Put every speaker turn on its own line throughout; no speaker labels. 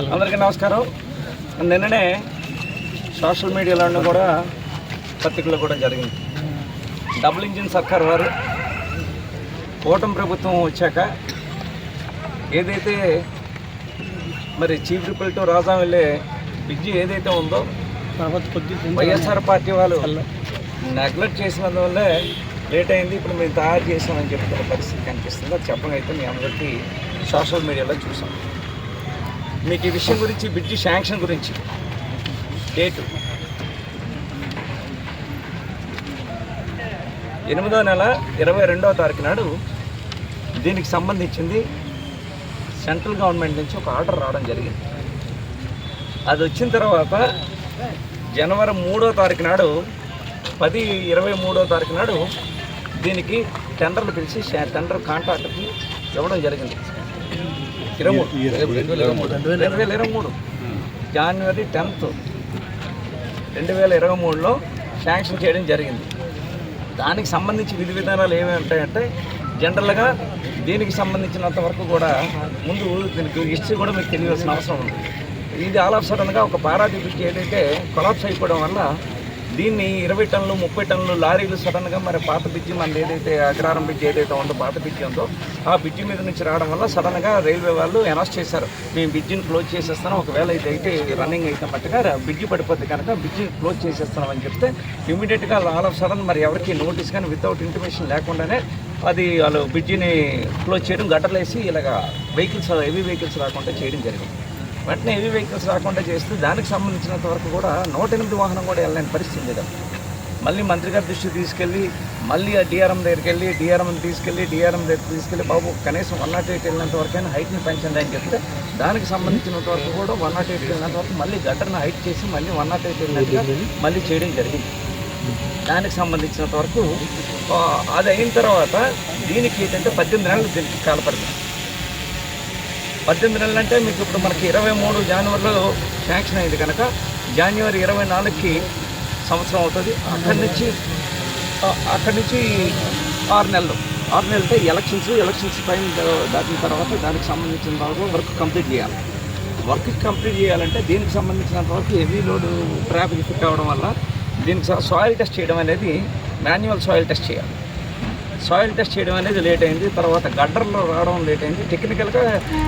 అందరికీ నమస్కారం. నిన్ననే సోషల్ మీడియాలో కూడా పత్రికలో కూడా జరిగింది. డబుల్ ఇంజిన్ సర్కార్ వారు కూటమి ప్రభుత్వం వచ్చాక ఏదైతే మరి చీఫ్ రిపల్ టు రాజా వెళ్ళే బ్రిడ్జి ఏదైతే ఉందో వైఎస్ఆర్ పార్టీ వాళ్ళు నెగ్లెక్ట్ చేసినందువల్లే లేట్ అయింది ఇప్పుడు మేము తయారు చేసామని చెప్తున్న పరిస్థితి కనిపిస్తుంది. అది చెప్పడం అయితే మీ అందరికీ సోషల్ మీడియాలో చూసాం. మీకు ఈ విషయం గురించి బ్రిడ్జి శాంక్షన్ గురించి. డేటు ఎనిమిదో నెల ఇరవై రెండవ తారీఖు నాడు దీనికి సంబంధించింది సెంట్రల్ గవర్నమెంట్ నుంచి ఒక ఆర్డర్ రావడం జరిగింది. అది వచ్చిన తర్వాత జనవరి మూడో తారీఖు నాడు పది ఇరవై మూడో తారీఖు నాడు దీనికి టెండర్లు పిలిచి టెండర్ కాంట్రాక్టర్కి ఇవ్వడం జరిగింది. ఇరవై మూడు. రెండు వేల ఇరవై మూడు. రెండు వేల ఇరవై మూడు. జనవరి టెన్త్. రెండు వేల ఇరవై మూడులో శాంక్షన్ చేయడం జరిగింది. దానికి సంబంధించి విధి విధానాలు ఏమి ఉంటాయంటే జనరల్గా దీనికి సంబంధించినంత వరకు కూడా ముందు దీనికి హిస్టరీ కూడా మీకు తెలియాల్సిన అవసరం ఉంది. ఇది ఆల్ ఆఫ్ సడన్గా ఒక పారాదీప్ ఏదైతే కొలాప్స్ అయిపోవడం వల్ల దీన్ని ఇరవై టన్నులు ముప్పై టన్నులు లారీలు సడన్గా మరి పాత బ్రిడ్జి మనది ఏదైతే అగ్రారం బ్రిడ్జ్ ఏదైతే ఉందో పాత బ్రిడ్జి ఉందో ఆ బ్రిడ్జి మీద నుంచి రావడం వల్ల సడన్గా రైల్వే వాళ్ళు అనౌన్స్ చేశారు. మేము బ్రిడ్జిని క్లోజ్ చేసేస్తాం ఒకవేళ ఇది అయితే రన్నింగ్ అయితే మట్టుగా బ్రిడ్జి పడిపోద్ది కనుక బ్రిడ్జిని క్లోజ్ చేసేస్తాం అని చెప్తే ఇమీడియట్గా ఆల్ ఆఫ్ సడన్ మరి ఎవరికి నోటీస్ కానీ వితౌట్ ఇంటిమేషన్ లేకుండానే అది వాళ్ళు బ్రిడ్జిని క్లోజ్ చేయడం గట్టలేసి ఇలాగ వెహికల్స్ హెవీ వెహికల్స్ రాకుండా చేయడం జరిగింది. వెంటనే హెవీ వెహికల్స్ రాకుండా చేస్తే దానికి సంబంధించినంత వరకు కూడా నూట ఎనిమిది వాహనం కూడా వెళ్ళలేని పరిస్థితి లేదు మళ్ళీ మంత్రి గారి దృష్టికి తీసుకెళ్ళి మళ్ళీ ఆ డిఆర్ఎం దగ్గరికి వెళ్ళి డిఆర్ఎం తీసుకెళ్ళి డిఆర్ఎం దగ్గరికి తీసుకెళ్ళి బాబు కనీసం వన్ నాట్ ఎయిట్ వెళ్ళినంత వరకైనా హైట్ని పెంచండి అని చెప్తే దానికి సంబంధించినంత వరకు కూడా వన్ నాట్ ఎయిట్ వెళ్ళినంత వరకు మళ్ళీ గట్టర్ని హైట్ చేసి మళ్ళీ వన్ నాట్ ఎయిట్ వెళ్ళినట్టుగా మళ్ళీ చేయడం జరిగింది. దానికి సంబంధించినంత వరకు అది అయిన తర్వాత దీనికి ఏంటంటే పద్దెనిమిది నెలలు దీనికి కాలపరిమితి. పద్దెనిమిది నెలలు అంటే మీకు ఇప్పుడు మనకి ఇరవై మూడు జనవరిలో శాంక్షన్ అయింది కనుక జనవరి ఇరవై నాలుగుకి సంవత్సరం అవుతుంది. అక్కడి నుంచి అక్కడి నుంచి ఆరు నెలలు. ఆరు నెలలతో ఎలక్షన్స్ ఎలక్షన్స్ టైం దాటిన తర్వాత దానికి సంబంధించిన వరకు వర్క్ కంప్లీట్ చేయాలి. వర్క్ కంప్లీట్ చేయాలంటే దీనికి సంబంధించినంత వరకు హెవీ లోడ్ ట్రాఫిక్ ఫిట్ అవ్వడం వల్ల దీనికి సాయిల్ టెస్ట్ చేయడం అనేది మాన్యువల్ సాయిల్ టెస్ట్ చేయాలి. సాయిల్ టెస్ట్ చేయడం అనేది లేట్ అయింది. తర్వాత గడ్డర్లో రావడం లేట్ అయింది. టెక్నికల్గా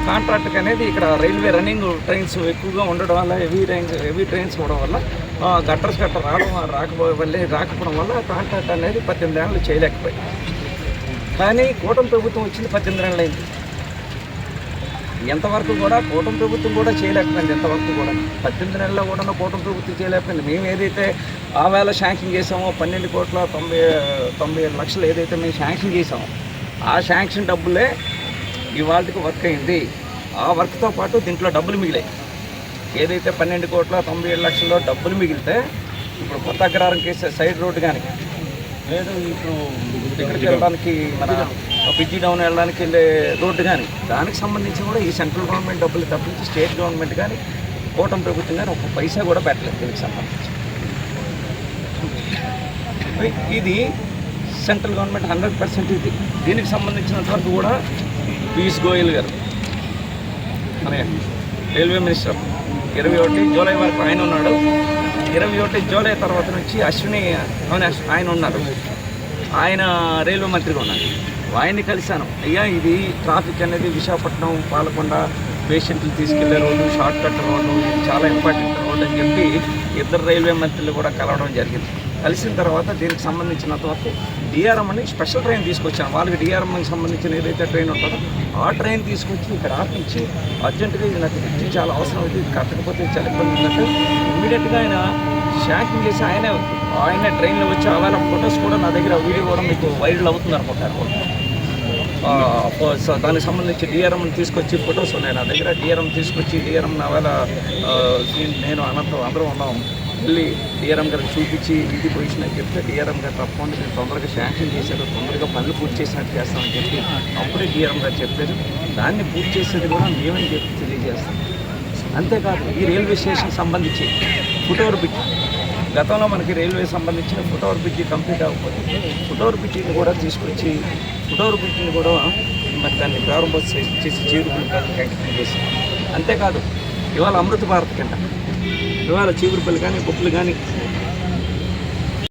కాంట్రాక్ట్కి అనేది ఇక్కడ రైల్వే రన్నింగ్ ట్రైన్స్ ఎక్కువగా ఉండడం వల్ల హెవీ ట్రైన్స్ హెవీ ట్రైన్స్ ఉండడం వల్ల గడ్డర్స్ గట్టర్స్ గట్ట రావడం రాకపోవడం వల్ల రాకపోవడం వల్ల కాంట్రాక్ట్ అనేది పద్దెనిమిది ఏళ్ళు చేయలేకపోయింది కానీ కూటమి ప్రభుత్వం వచ్చింది పద్దెనిమిది ఏళ్ళు అయింది. ఎంతవరకు కూడా కూటమి ప్రభుత్వం కూడా చేయలేకపోయింది ఎంతవరకు కూడా. పద్దెనిమిది నెలల్లో కూడా కూటమి ప్రభుత్వం చేయలేకపోయింది. మేము ఏదైతే ఆ వేళ శాంక్షన్ చేసామో పన్నెండు కోట్ల తొంభై తొంభై ఏడు లక్షలు ఏదైతే మేము శాంక్షన్ చేసామో ఆ శాంక్షన్ డబ్బులే ఇవాళకి వర్క్ అయింది. ఆ వర్క్తో పాటు దీంట్లో డబ్బులు మిగిలాయి. ఏదైతే పన్నెండు కోట్ల తొంభై ఏడు లక్షల్లో డబ్బులు మిగిలితే ఇప్పుడు కొత్త అగ్రహారం కేసు సైడ్ రోడ్డు కానీ. లేదు ఇప్పుడు ఇక్కడికి వెళ్ళడానికి మన బిజీ డౌన్ వెళ్ళడానికి వెళ్ళే రోడ్డు కానీ దానికి సంబంధించి కూడా ఈ సెంట్రల్ గవర్నమెంట్ డబ్బులు తప్పించి స్టేట్ గవర్నమెంట్ కానీ కూటమి ప్రభుత్వం కానీ ఒక పైసా కూడా పెట్టలేదు దీనికి సంబంధించి. ఇది సెంట్రల్ గవర్నమెంట్ హండ్రెడ్ పర్సెంట్ ఇది. దీనికి సంబంధించినంత వరకు కూడా పీయూష్ గోయల్ గారు మన రైల్వే మినిస్టర్ ఇరవై ఒకటి జూలై వరకు ఆయన ఉన్నాడు. ఇరవై ఒకటి జూలై తర్వాత నుంచి అశ్విని ఆయన ఉన్నారు. ఆయన రైల్వే మంత్రిగా ఉన్నారు ఆయన్ని కలిశాను. అయ్యా ఇది ట్రాఫిక్ అనేది విశాఖపట్నం పాలకొండ పేషెంట్లు తీసుకెళ్ళే రోడ్డు షార్ట్ కట్ రోడ్డు ఇది చాలా ఇంపార్టెంట్ రోడ్డు అని చెప్పి ఇద్దరు రైల్వే మంత్రులు కూడా కలవడం జరిగింది. కలిసిన తర్వాత దీనికి సంబంధించినంత వరకు డిఆర్ఎం అని స్పెషల్ ట్రైన్ తీసుకొచ్చాను. వాళ్ళకి డిఆర్ఎంకి సంబంధించిన ఏదైతే ట్రైన్ ఉంటుందో ఆ ట్రైన్ తీసుకొచ్చి ఇక్కడ ఆపించి అర్జెంటుగా ఇది నాకు చాలా అవసరం అయితే కట్టకపోతే చాలా ఇబ్బంది ఉందంటే ఇమీడియట్గా ఆయన షాకింగ్ చేసి ఆయనే ఆయన ట్రైన్లో వచ్చి ఆవేళ ఫొటోస్ కూడా నా దగ్గర వీడియో కూడా మీకు వైరల్ అవుతుంది అనుకుంటారు. సో దానికి సంబంధించి డిఆర్ఎం తీసుకొచ్చి ఫొటోస్ ఉన్నాయి. నా దగ్గర డిఆర్ఎం తీసుకొచ్చి డిఆర్ఎం నా వేళ నేను అనంతరం అందరం ఉన్నాం. వెళ్ళి డిఆర్ఎం గారికి చూపించి ఇది పొజిషన్ అని చెప్తే డిఆర్ఎం గారు తప్పకుండా నేను తొందరగా శాంక్షన్ చేశారు. తొందరగా పనులు పూర్తి చేసినట్టు చేస్తామని చెప్పి అప్పుడే డిఆర్ఎం గారు చెప్పారు. దాన్ని పూర్తి చేసేది కూడా మేమని చెప్పి తెలియజేస్తాం. అంతేకాదు ఈ రైల్వే స్టేషన్ సంబంధించి ఫుట్ఓవర్ బ్రిడ్జ్ గతంలో మనకి రైల్వే సంబంధించిన ఫుటోవర్ బ్రిడ్జి కంప్లీట్ అవ్వకపోతే ఫుటోవర్ బ్రిడ్జిని కూడా తీసుకొచ్చి ఫుటోవర్ బ్రిడ్జిని కూడా మరి దాన్ని ప్రారంభోత్సవం చేసి చీవురు కంటిన్యూ చేసాం అంతేకాదు ఇవాళ అమృత భారత్ కింద. ఇవాళ చీపురుపల్లి కానీ కుప్పలు కానీ